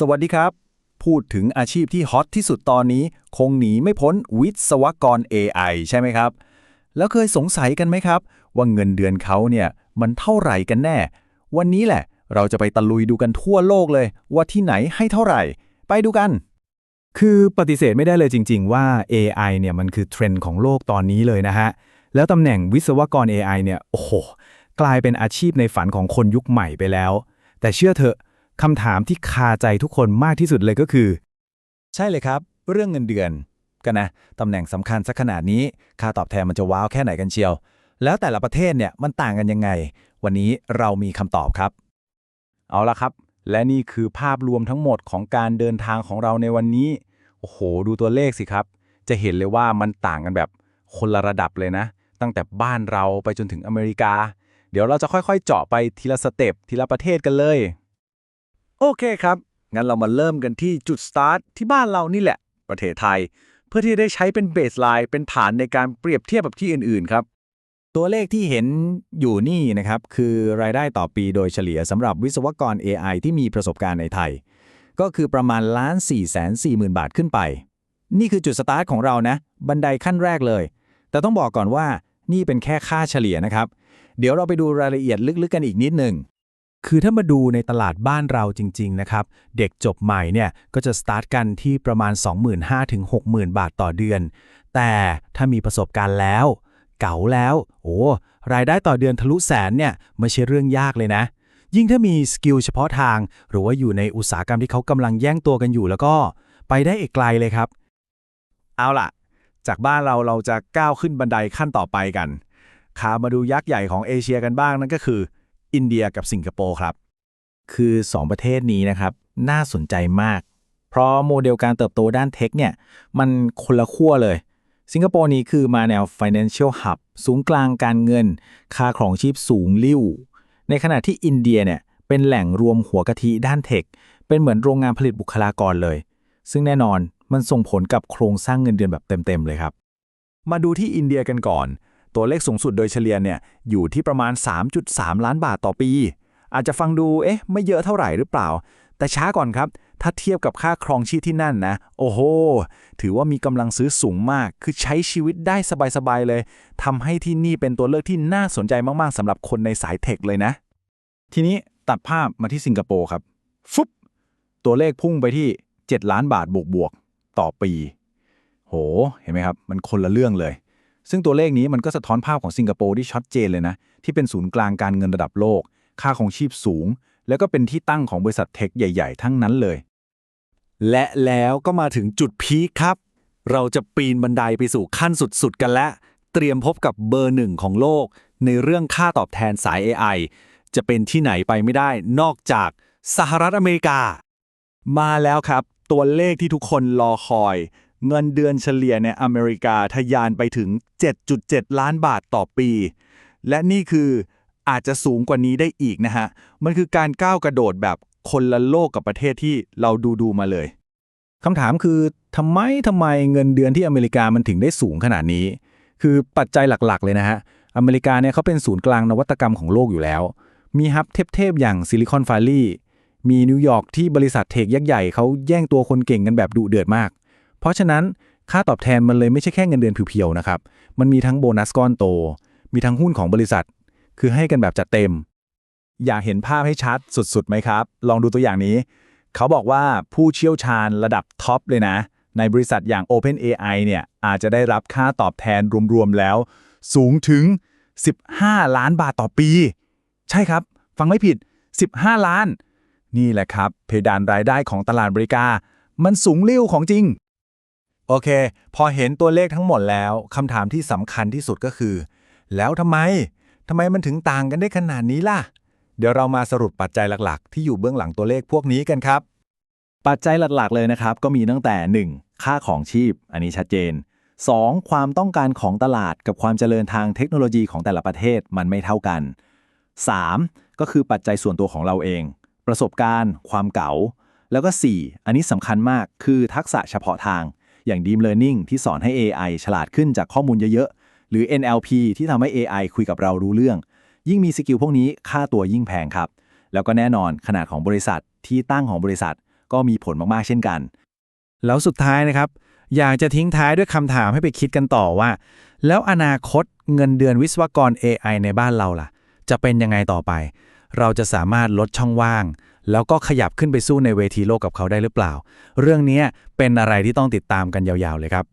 สวัสดีครับ พูดถึงอาชีพที่ฮอตที่สุดตอนนี้ คงหนีไม่พ้นวิศวกร AI ใช่ไหมครับ แล้วเคยสงสัยกันไหมครับ ว่าเงินเดือนเขาเนี่ย มันเท่าไหร่กันแน่ วันนี้แหละ เราจะไปตะลุยดูกันทั่วโลกเลย ว่าที่ไหนให้เท่าไหร่ ไปดูกัน คือปฏิเสธไม่ได้เลยจริง ๆ ว่า AI เนี่ยมันคือเทรนด์ของโลกตอนนี้เลยนะฮะแล้วตำแหน่งวิศวกร AI เนี่ยโอ้โหกลายเป็นอาชีพในฝันของคนยุคใหม่ไปแล้ว แต่เชื่อเถอะ คำถามที่คาใจทุกคนมากที่สุดเลยก็คือ ใช่เลยครับ เรื่องเงินเดือน กันนะตำแหน่งสำคัญสักขนาดนี้ ค่าตอบแทนมันจะว้าวแค่ไหนกันเชียว แล้วแต่ละประเทศเนี่ยมันต่างกันยังไง วันนี้เรามีคำตอบครับ เอาละครับ และนี่คือภาพรวมทั้งหมดของการเดินทางของเราในวันนี้ โอ้โห ดูตัวเลขสิครับ จะเห็นเลยว่ามันต่างกันแบบคนละระดับเลยนะ ตั้งแต่บ้านเราไปจนถึงอเมริกา เดี๋ยวเราจะค่อยๆ เจาะไปทีละสเต็ปทีละประเทศกันเลย โอเคครับ งั้นเรามาเริ่มกันที่จุดสตาร์ทที่บ้านเรานี่แหละ ประเทศไทย เพื่อที่ได้ใช้เป็นเบสไลน์เป็นฐานในการเปรียบเทียบกับที่อื่น ๆ ครับ ตัวเลขที่เห็นอยู่นี่นะครับ คือรายได้ต่อปีโดยเฉลี่ยสำหรับวิศวกร AI ที่มีประสบการณ์ในไทย ก็คือประมาณล้าน4 4 0 0 0 0 บาทขึ้นไป นี่คือจุดสตาร์ทของเรานะ บันไดขั้นแรกเลย แต่ต้องบอกก่อนว่านี่เป็นแค่ค่าเฉลี่ยนะครับ เดี๋ยวเราไปดูรายละเอียดลึกๆกันอีกนิดหนึ่ง คือถ้ามาดูในตลาดบ้านเราจริง ๆ นะครับ เด็กจบใหม่เนี่ยก็จะสตาร์ทกันที่ประมาณ 25,000ถึง60,000 บาทต่อเดือน แต่ถ้ามีประสบการณ์แล้ว เก๋าแล้ว โอ้รายได้ต่อเดือนทะลุแสนเนี่ยไม่ใช่เรื่องยากเลยนะ ยิ่งถ้ามีสกิลเฉพาะทาง หรือว่าอยู่ในอุตสาหกรรมที่เขากำลังแย่งตัวกันอยู่แล้วก็ไปได้อีกไกลเลยครับ เอาล่ะ จากบ้านเราเราจะก้าวขึ้นบันไดขั้นต่อไปกันขามาดูยักษ์ใหญ่ของเอเชียกันบ้างนั่นก็คือ อินเดียกับสิงคโปร์ครับ คือ 2 ประเทศนี้นะครับ น่าสนใจมาก เพราะโมเดลการเติบโตด้านเทคเนี่ย มันคนละขั้วเลย สิงคโปร์นี้คือมาแนว financial hub สูงกลางการเงิน ค่าครองชีพสูงลิ่ว ในขณะที่อินเดียเนี่ย เป็นแหล่งรวมหัวกะทิด้านเทค เป็นเหมือนโรงงานผลิตบุคลากรเลย ซึ่งแน่นอนมันส่งผลกับโครงสร้างเงินเดือนแบบเต็มๆเลยครับ มาดูที่อินเดียกันก่อน ตัวเลขสูงสุดโดยเฉลี่ยเนี่ยอยู่ที่ประมาณ 3.3 ล้านบาทต่อปี อาจจะฟังดูเอ๊ะไม่เยอะเท่าไหร่หรือเปล่า แต่ช้าก่อนครับ ถ้าเทียบกับค่าครองชีพที่นั่นนะ โอ้โห ถือว่ามีกำลังซื้อสูงมาก คือใช้ชีวิตได้สบายๆเลยทำให้ที่นี่เป็นตัวเลือกที่น่าสนใจมากๆสำหรับคนในสายเทคเลยนะ ทีนี้ตัดภาพมาที่สิงคโปร์ครับฟุบตัวเลขพุ่งไปที่ 7 ล้านบาทบวกๆต่อปี โห เห็นไหมครับ มันคนละเรื่องเลย ซึ่งตัวเลขนี้มันก็สะท้อนภาพของสิงคโปร์ที่ชัดเจนเลยนะ ที่เป็นศูนย์กลางการเงินระดับโลก ค่าของชีพสูง แล้วก็เป็นที่ตั้งของบริษัทเทคใหญ่ ๆ ทั้งนั้นเลย และแล้วก็มาถึงจุดพีคครับ เราจะปีนบันไดไปสู่ขั้นสุด ๆ กันแล้วเตรียมพบกับเบอร์หนึ่งของโลก ในเรื่องค่าตอบแทนสาย AI จะเป็นที่ไหนไปไม่ได้นอกจากสหรัฐอเมริกา มาแล้วครับ ตัวเลขที่ทุกคนรอคอย เงินเดือนเฉลี่ยในอเมริกาทะยานไปถึง 7.7 ล้านบาทต่อปี และนี่คืออาจจะสูงกว่านี้ได้อีกนะฮะ มันคือการก้าวกระโดดแบบคนละโลกกับประเทศที่เราดูดูๆมาเลยคำถามคือทำไมทำไมเงินเดือนที่อเมริกามันถึงได้สูงขนาดนี้ คือปัจจัยหลักๆ เลยนะฮะ อเมริกาเนี่ยเขาเป็นศูนย์กลางนวัตกรรมของโลกอยู่แล้ว มีฮับเทพๆอย่างซิลิคอน v ลลีย์มีนิวยอร์กที่บริษัทเทคยักษ์ใหญ่เขาแย่งตัวคนเก่งกันแบบดุเดือดมาก เพราะฉะนั้นค่าตอบแทนมันเลยไม่ใช่แค่เงินเดือนเพียวๆนะครับ มันมีทั้งโบนัสก้อนโต มีทั้งหุ้นของบริษัท คือให้กันแบบจัดเต็ม อยากเห็นภาพให้ชัดสุดๆไหมครับ ลองดูตัวอย่างนี้ เขาบอกว่าผู้เชี่ยวชาญระดับท็อปเลยนะ ในบริษัทอย่าง OpenAI เนี่ยอาจจะได้รับค่าตอบแทนรวมๆแล้ว สูงถึง 15 ล้านบาทต่อปี ใช่ครับ ฟังไม่ผิด 15 ล้าน นี่แหละครับ เพดานรายได้ของตลาดบริการมันสูงเลิ่วของจริง โอเค พอเห็นตัวเลขทั้งหมดแล้วคำถามที่สำคัญที่สุดก็คือ แล้วทำไมทำไมมันถึงต่างกันได้ขนาดนี้ล่ะ เดี๋ยวเรามาสรุปปัจจัยหลักๆ ที่อยู่เบื้องหลังตัวเลขพวกนี้กันครับ ปัจจัยหลักๆ เลยนะครับ ก็มีตั้งแต่ 1. ค่าของชีพ อันนี้ชัดเจน 2. ความต้องการของตลาดกับความเจริญทางเทคโนโลยีของแต่ละประเทศมันไม่เท่ากัน 3. ก็คือปัจจัยส่วนตัวของเราเอง ประสบการณ์ ความเก๋าแล้วก็ 4. อันนี้สำคัญมากคือทักษะเฉพาะทาง อย่าง Deep Learning ที่สอนให้ AI ฉลาดขึ้นจากข้อมูลเยอะๆ หรือ NLP ที่ทำให้ AI คุยกับเรารู้เรื่อง ยิ่งมีสกิลพวกนี้ค่าตัวยิ่งแพงครับ แล้วก็แน่นอนขนาดของบริษัทที่ตั้งของบริษัทก็มีผลมากๆ เช่นกัน แล้วสุดท้ายนะครับ อยากจะทิ้งท้ายด้วยคำถามให้ไปคิดกันต่อว่า แล้วอนาคตเงินเดือนวิศวกร AI ในบ้านเราล่ะ จะเป็นยังไงต่อไป เราจะสามารถลดช่องว่าง แล้วก็ขยับขึ้นไปสู้ในเวทีโลกกับเขาได้หรือเปล่า เรื่องนี้เป็นอะไรที่ต้องติดตามกันยาวๆเลยครับ